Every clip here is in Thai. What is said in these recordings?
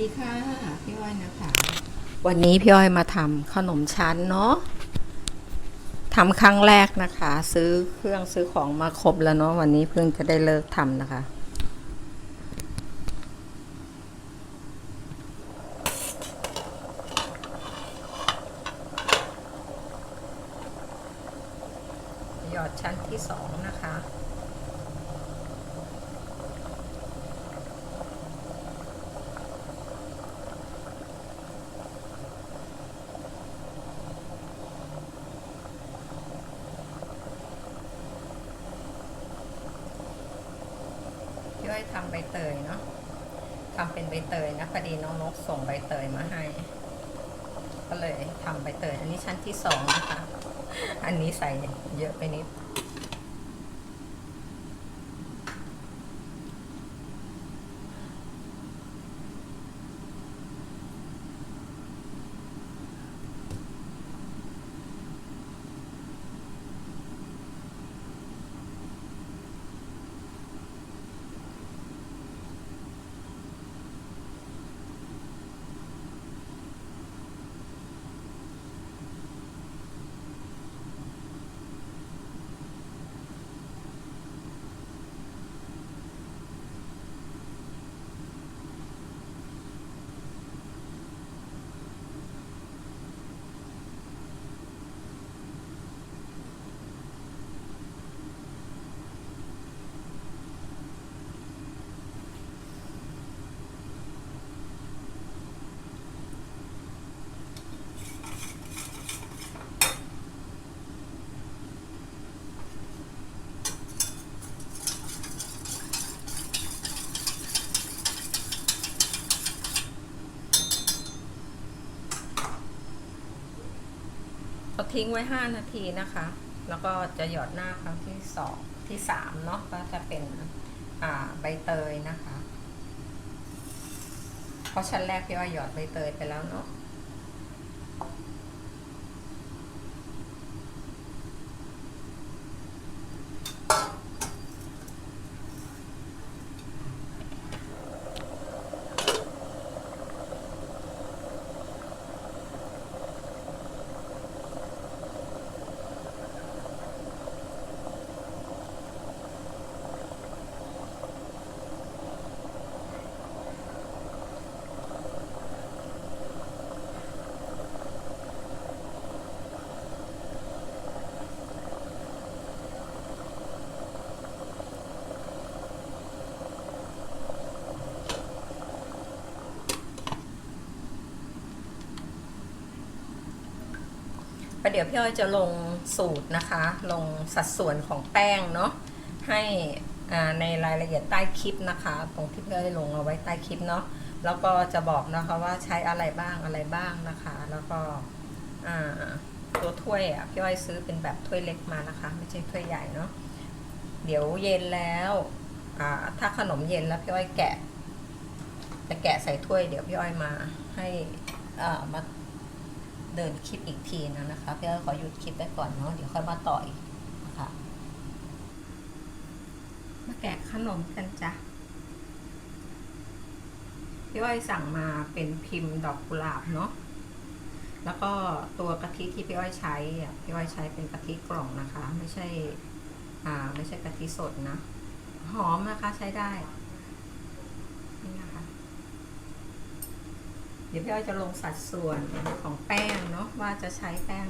ดีค่ะ พี่อ้อยนะคะ วันนี้พี่อ้อยมาทำขนมชั้นเนาะทำครั้งแรกนะคะ ซื้อเครื่องซื้อของมาครบแล้วเนาะวันนี้เพิ่งจะได้เลิกทำนะคะ หยอดชั้นที่สองนะคะ พี่อ้อยทำใบเตยเนาะทำเป็นใบเตยนะพอดีน้องนกส่งใบเตยมาให้ ก็เลยทำใบเตย อันนี้ชั้นที่สองนะคะ อันนี้ใส่เยอะไปนิด ทิ้งไว้ 5 นาทีนะคะ แล้วก็จะหยอดหน้าครั้งที่สองที่สามเนาะก็จะเป็นใบเตยนะคะ เพราะชั้นแรกพี่ว่าหยอดใบเตยไปแล้วเนาะ ประเดี๋ยวพี่อ้อยจะลงสูตรนะคะ ลงสัดส่วนของแป้งเนาะให้ในรายละเอียดใต้คลิปนะคะ ตรงที่พี่อ้อยลงเอาไว้ใต้คลิปเนาะแล้วก็จะบอกนะคะว่าใช้อะไรบ้างอะไรบ้างนะคะ แล้วก็ตัวถ้วยอะพี่อ้อยซื้อเป็นแบบถ้วยเล็กมานะคะ ไม่ใช่ถ้วยใหญ่เนาะเดี๋ยวเย็นแล้วถ้าขนมเย็นแล้วพี่อ้อยแกะจะแกะใส่ถ้วยเดี๋ยวพี่อ้อยมาให้มา เดินคลิปอีกทีนะนะคะพี่อ้อยขอหยุดคลิปไว้ก่อนเนาะเดี๋ยวค่อยมาต่ออีกนะคะมาแกะขนมกันจ้ะพี่อ้อยสั่งมาเป็นพิมพ์ดอกกุหลาบเนาะแล้วก็ตัวกะทิที่พี่อ้อยใช้อะพี่อ้อยใช้เป็นกะทิกล่องนะคะ ไม่ใช่ อ่า ไม่ใช่กะทิสดนะ หอมนะคะใช้ได้ นี่นะคะ เดี๋ยวพี่อ้อยจะลงสัดส่วนของแป้งเนาะว่าจะใช้แป้ง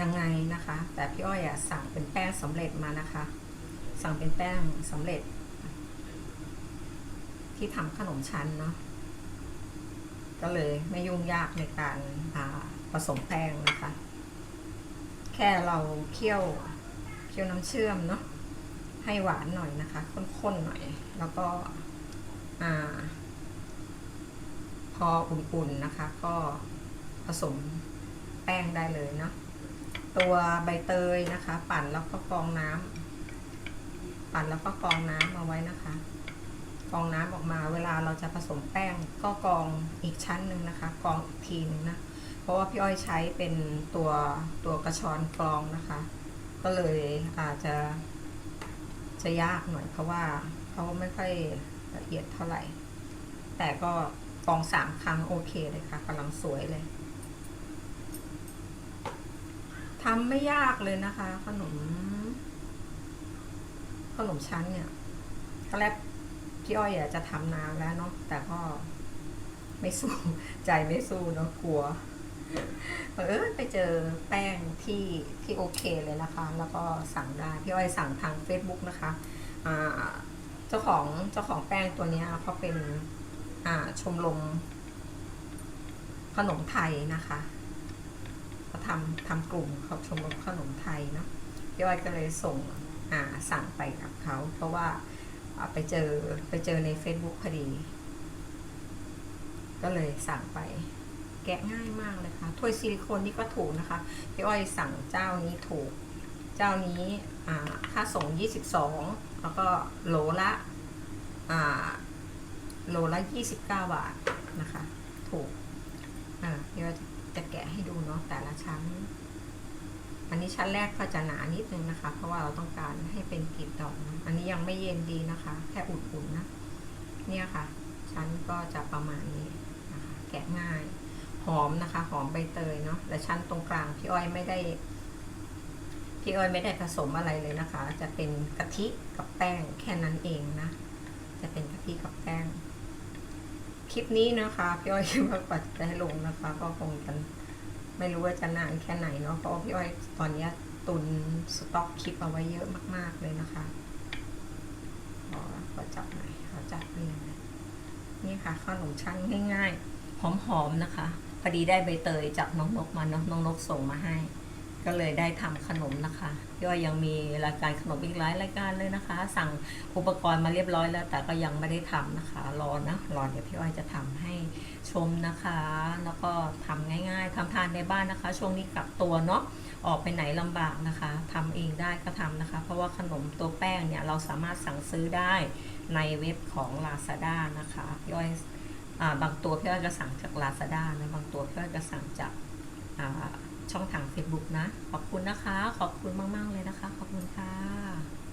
ยังไงนะคะ แต่พี่อ้อยอะสั่งเป็นแป้งสำเร็จมานะคะ สั่งเป็นแป้งสำเร็จ ที่ทำขนมชั้นเนาะก็เลยไม่ยุ่งยากในการผสมแป้งนะคะ แค่เราเคี่ยวเคี่ยวน้ำเชื่อมเนาะให้หวานหน่อยนะคะข้นๆหน่อย แล้วก็อ่า พออุ่นๆนะคะ ก็ผสมแป้งได้เลยเนาะตัวใบเตยนะคะ ปั่นแล้วก็กรองน้ำปั่นแล้วก็กรองน้ำเอาไว้นะคะกรองน้ำออกมาเวลาเราจะผสมแป้งก็กรองอีกชั้นหนึ่งนะคะกรองอีกทีนึงนะเพราะว่าพี่อ้อยใช้เป็นตัวตัวกระชอนกรองนะคะ ก็เลยอาจจะจะยากหน่อยเพราะว่าเขาไม่ค่อยละเอียดเท่าไหร่ แต่ก็ ฟองสามครั้งโอเคเลยค่ะกำลังสวยเลยทำไม่ยากเลยนะคะ ขนม ขนมชั้นเนี่ยตอนแรกพี่อ้อยอยากจะทำนานแล้วเนาะแต่ก็ไม่สู้ใจไม่สู้เนาะกลัวเออไปเจอแป้งที่ที่โอเคเลยนะคะ แล้วก็สั่งได้พี่อ้อยสั่งทาง Facebook นะคะ เจ้าของเจ้าของแป้งตัวนี้เขาเป็น ชมรมขนมไทยนะคะเขาทำทำกลุ่มเขาชมรมขนมไทยเนาะพี่อ้อยก็เลยส่งสั่งไปกับเขาเพราะว่าไปเจอไปเจอใน Facebook พอดี ก็เลยสั่งไปแกะง่ายมากเลยค่ะถ้วยซิลิโคนนี่ก็ถูกนะคะพี่อ้อยสั่งเจ้านี้ถูก เจ้านี้อ่าค่าส่ง 22 แล้วก็โหลละ โลละ29 บาทนะคะ ถูก อ่าพี่อ้อยจะแกะให้ดูเนาะแต่ละชั้น อันนี้ชั้นแรกก็จะหนานิดนึงนะคะ เพราะว่าเราต้องการให้เป็นกลีบดอกนะอันนี้ยังไม่เย็นดีนะคะ แค่อุ่นๆนะ เนี่ยค่ะ ชั้นก็จะประมาณนี้นะคะ แกะง่าย หอมนะคะ หอมใบเตยเนาะและชั้นตรงกลางพี่อ้อยไม่ได้พี่อ้อยไม่ได้ผสมอะไรเลยนะคะ จะเป็นกะทิกับแป้งแค่นั้นเองนะ จะเป็นกะทิกับแป้ง ลิปนี้นะคะพี่อ้อยคิดว่ากว่าจะได้ลงนะคะ ก็คงกันไม่รู้ว่าจะนานแค่ไหนเนาะเพราะพี่อ้อยตอนนี้ตุนสต็อกคลิปเอาไว้เยอะมาก ๆเลยนะคะขอขอจับหน่อยขอจับเรียงนี่ค่ะข้าวหนมชั้นง่าย ๆ หอมๆนะคะพอดีได้ใบเตยจากน้องนกมาเนาะน้องนกส่งมาให้ ก็เลยได้ทำขนมนะคะพี่อ้อยยังมีรายการขนมอีกหลายรายการเลยนะคะ สั่งอุปกรณ์มาเรียบร้อยแล้ว แต่ก็ยังไม่ได้ทำนะคะ รอนะรอเดี๋ยวพี่อ้อยจะทำให้ชมนะคะ แล้วก็ทำง่าย ๆทำทานในบ้านนะคะ ช่วงนี้กลับตัวเนาะออกไปไหนลำบากนะคะทำเองได้ก็ทำนะคะ เพราะว่าขนมตัวแป้งเนี่ยเราสามารถสั่งซื้อได้ในเว็บของ Lazada นะคะพี่อ้อยอบางตัวพี่อ้อยจะสั่งจาก Lazada นะบางตัวพี่อ้อยจะสั่งจากอ ช่องทาง Facebook นะ ขอบคุณนะคะ ขอบคุณมาก ๆ เลยนะคะ ขอบคุณค่ะ